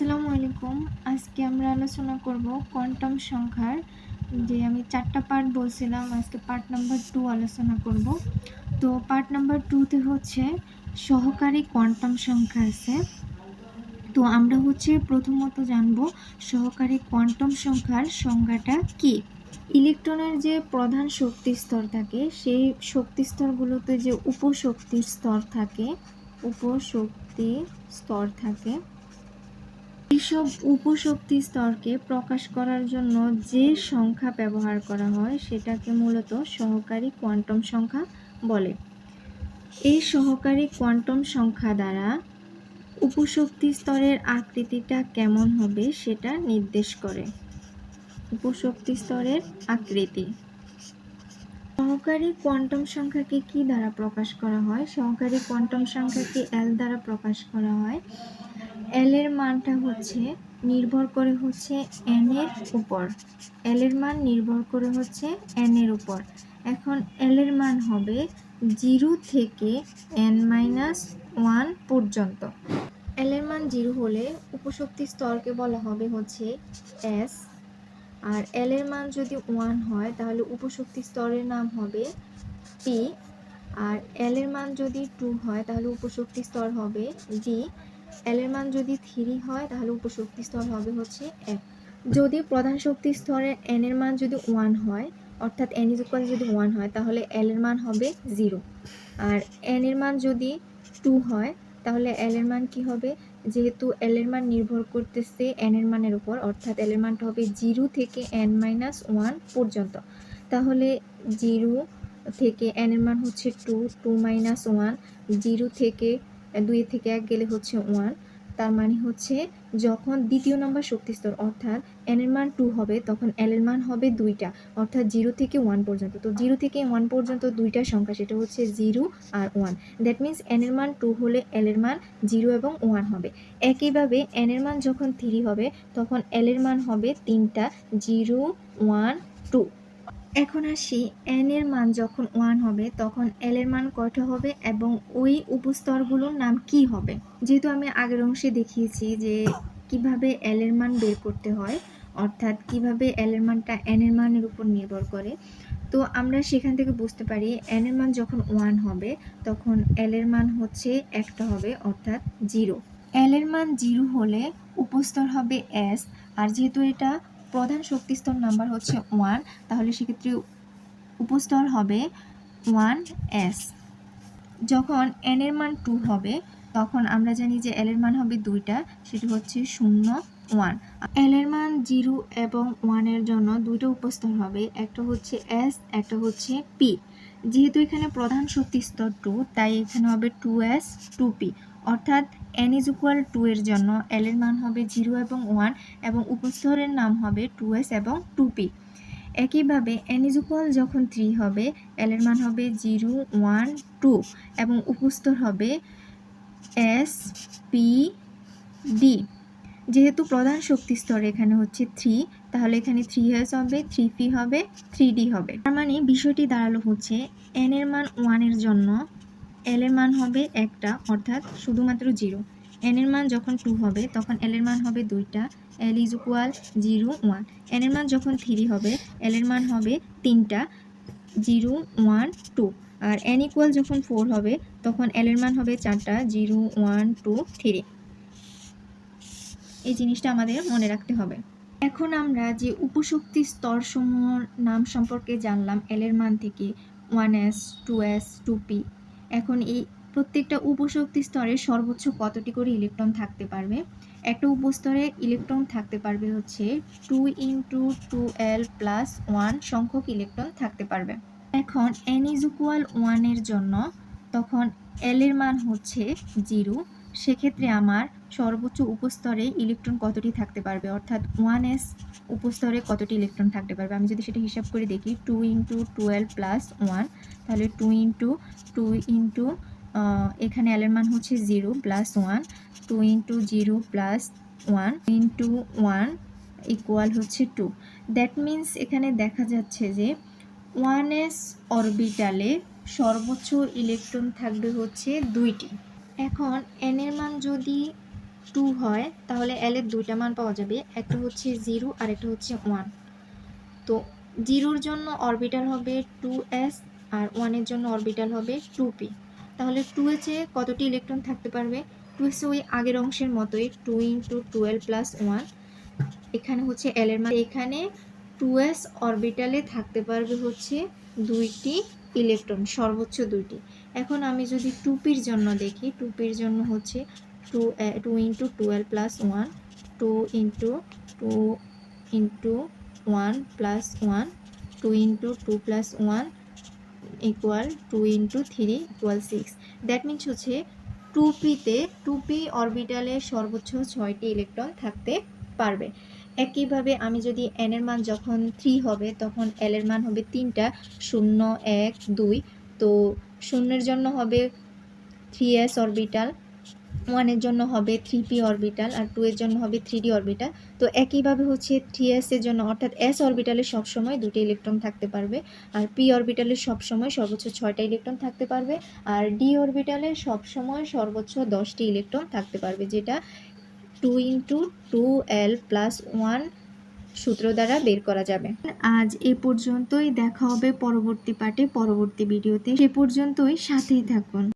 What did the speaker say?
আসসালামু আলাইকুম। আজকে আমরা আলোচনা করব কোয়ান্টাম সংখ্যার। যে আমি চারটা পার্ট বলছিলাম, আজকে পার্ট নাম্বার টু আলোচনা করব। তো পার্ট নাম্বার টুতে হচ্ছে সহকারী কোয়ান্টাম সংখ্যা আছে। তো আমরা হচ্ছে প্রথমত জানব সহকারী কোয়ান্টাম সংখ্যার সংজ্ঞাটা কি? ইলেকট্রনের যে প্রধান শক্তি স্তর থাকে, সেই শক্তি স্তরগুলোতে যে উপশক্তির স্তর থাকে, উপশক্তি স্তর থাকে এইসব উপশক্তি স্তরকে প্রকাশ করার জন্য যে সংখ্যা ব্যবহার করা হয় সেটাকে মূলত সহকারী কোয়ান্টাম সংখ্যা বলে। এই সহকারী কোয়ান্টাম সংখ্যা দ্বারা উপশক্তি স্তরের আকৃতিটা কেমন হবে সেটা নির্দেশ করে। উপশক্তি স্তরের আকৃতি। সহকারী কোয়ান্টাম সংখ্যাকে কি দ্বারা প্রকাশ করা হয়? সহকারী কোয়ান্টাম সংখ্যাকে এল দ্বারা প্রকাশ করা হয়। এল এর মানটা হচ্ছে নির্ভর করে হচ্ছে এন এর উপর। এল এর মান নির্ভর করে হচ্ছে এন এর উপর। এখন এল এর মান হবে জিরো থেকে এন মাইনাস ওয়ান পর্যন্ত। এল এর মান জিরো হলে উপশক্তি স্তরকে বলা হবে হচ্ছে এস আর এল এর মান যদি ওয়ান হয়, তাহলে উপশক্তি স্তরের নাম হবে পি আর এল এর মান যদি টু হয়, তাহলে উপশক্তি স্তর হবে জি এল এর মান যদি থ্রি হয়, তাহলে উপশক্তি স্তর হবে হচ্ছে এফ যদি প্রধান শক্তি স্তরের এন এর মান যদি ওয়ান হয়, অর্থাৎ এন ইজ ইকুয়াল যদি ওয়ান হয়, তাহলে এল এর মান হবে জিরো আর এন এর মান যদি টু হয়, তাহলে এল এর মান কি হবে? যেহেতু এল এর মান নির্ভর করতেছে এন এর মানের উপর, অর্থাৎ এল এর মানটা হবে জিরো থেকে এন মাইনাস ওয়ান পর্যন্ত। তাহলে জিরো থেকে এন এর মান হচ্ছে two two minus one zero থেকে দুই থেকে এক গেলে হচ্ছে ওয়ান তার মানে হচ্ছে যখন দ্বিতীয় নম্বর শক্তিস্তর, অর্থাৎ এন এর মান টু হবে, তখন এল এর মান হবে দুইটা, অর্থাৎ জিরো থেকে ওয়ান পর্যন্ত। তো জিরো থেকে ওয়ান পর্যন্ত দুইটা সংখ্যা, সেটা হচ্ছে জিরো আর ওয়ান দ্যাট মিন্স এন এর মান টু হলে এল এর মান জিরো এবং ওয়ান হবে। একইভাবে এন এর মান যখন থ্রি হবে, তখন এল এর মান হবে তিনটা জিরো ওয়ান টু এখন আসি এন এর মান যখন ওয়ান হবে, তখন এল এর মান কয়টা হবে এবং ওই উপস্তরগুলোর নাম কি হবে? যেহেতু আমি আগের অংশে দেখিয়েছি যে কীভাবে এল এর মান বের করতে হয়, অর্থাৎ কীভাবে এল এর মানটা এন এর মানের উপর নির্ভর করে, তো আমরা সেখান থেকে বুঝতে পারি এন এর মান যখন ওয়ান হবে, তখন এল এর মান হচ্ছে একটা হবে, অর্থাৎ জিরো এল এর মান জিরো হলে উপস্তর হবে এস আর যেহেতু এটা প্রধান শক্তিস্তর নাম্বার হচ্ছে ওয়ান, তাহলে সেক্ষেত্রে উপস্তর হবে ওয়ান এস। যখন এন এর মান টু হবে, তখন আমরা জানি যে এল এর মান হবে দুইটা, সেটি হচ্ছে শূন্য ওয়ান এল এর মান জিরো এবং ওয়ানের জন্য দুইটা উপস্তর হবে, একটা হচ্ছে এস একটা হচ্ছে পি যেহেতু এখানে প্রধান শক্তি স্তর টু তাই এখানে হবে টু এস টু পি অর্থাৎ এন ইজ ইকুয়াল টু এর জন্য এল এর মান হবে জিরো এবং ওয়ান এবং উপস্তরের নাম হবে টু এস এবং টু পি একইভাবে এন ইজ ইকুয়াল যখন থ্রি হবে এল এর মান হবে জিরো ওয়ান টু এবং উপস্তর হবে এস পি ডি যেহেতু প্রধান শক্তি স্তর এখানে হচ্ছে থ্রি তাহলে এখানে থ্রি এস হবে থ্রি পি হবে থ্রি ডি হবে। তার মানে বিষয়টি দাঁড়াল হচ্ছে এন এর মান ওয়ানের জন্য এল এর মান হবে একটা, অর্থাৎ শুধুমাত্র জিরো। এন এর মান যখন টু হবে, তখন এল এর মান হবে দুইটা। L is equal zero one N এর মান যখন থ্রি হবে এল এর মান হবে তিনটা জিরো ওয়ান টু আর এন ইকুয়াল যখন ফোর হবে, তখন এল এর মান হবে চারটা জিরো ওয়ান টু থ্রি এই জিনিসটা আমাদের মনে রাখতে হবে। এখন আমরা যে উপশক্তি স্তরসমূহর নাম সম্পর্কে জানলাম এল এর মান থেকে one S two S two P এখন এই প্রত্যেকটা উপশক্তি স্তরে সর্বোচ্চ কতটি করে ইলেকট্রন থাকতে পারবে? একটা উপস্তরে ইলেকট্রন থাকতে পারবে হচ্ছে two into two L plus one সংখ্যক ইলেকট্রন থাকতে পারবে। এখন এন ইজ ইকুয়াল ওয়ানের জন্য তখন এল এর মান হচ্ছে জিরো সেক্ষেত্রে আমার সর্বোচ্চ উপস্তরে ইলেকট্রন কতটি থাকতে পারবে? অর্থাৎ ওয়ান এস উপস্তরে কতটি ইলেকট্রন থাকতে পারবে? আমি যদি সেটা হিসাব করে দেখি two into twelve plus one তাহলে টু ইন্টু টু ইন্টু এখানে এলের মান হচ্ছে zero plus one two into zero plus one into one equal হচ্ছে টু দ্যাট মিন্স এখানে দেখা যাচ্ছে যে ওয়ান এস অরবিটালে সর্বোচ্চ ইলেকট্রন থাকবে হচ্ছে দুইটি। এখন এন এর মান যদি টু হয়, তাহলে এল এর দুইটা মান পাওয়া যাবে। একটা হচ্ছে জিরো আর একটা হচ্ছে ওয়ান তো জিরোর জন্য অরবিটাল হবে টু এস আর ওয়ানের জন্য অরবিটাল হবে টু পি তাহলে টু এসে কতটি ইলেকট্রন থাকতে পারবে? টু এসে ওই আগের অংশের মতোই two into twelve plus one এখানে হচ্ছে এল এর মান। এখানে টু এস অরবিটালে থাকতে পারবে হচ্ছে দুইটি ইলেকট্রন সর্বোচ্চ দুইটি। এখন আমি যদি টুপির জন্য দেখি, টুপির জন্য হচ্ছে two two into twelve plus one two into two into one plus one two into two plus one equal two into three equal six that means হচ্ছে টু পিতে টু পি অরবিটালে সর্বোচ্চ ছয়টি ইলেকট্রন থাকতে পারবে। একইভাবে আমি যদি এনের মান যখন থ্রি হবে, তখন এল এর মান হবে তিনটা, শূন্য, এক, দুই। তো শূন্যের জন্য হবে থ্রি এস অরবিটাল ওয়ানের জন্য হবে থ্রি পি অরবিটাল আর টু এর জন্য হবে থ্রি ডি অরবিটাল তো একইভাবে হচ্ছে থ্রি এস এর জন্য, অর্থাৎ এস অরবিটালে সবসময় দুটি ইলেকট্রন থাকতে পারবে আর পি অরবিটালে সবসময় সর্বোচ্চ ছয়টা ইলেকট্রন থাকতে পারবে আর ডি অরবিটালে সবসময় সর্বোচ্চ দশটি ইলেকট্রন থাকতে পারবে, যেটা two into two l plus one সূত্র দ্বারা বের করা যাবে। আজ এ পর্যন্তই। দেখা হবে পরবর্তী পার্টে পরবর্তী ভিডিওতে। সে পর্যন্তই সাথেই থাকুন।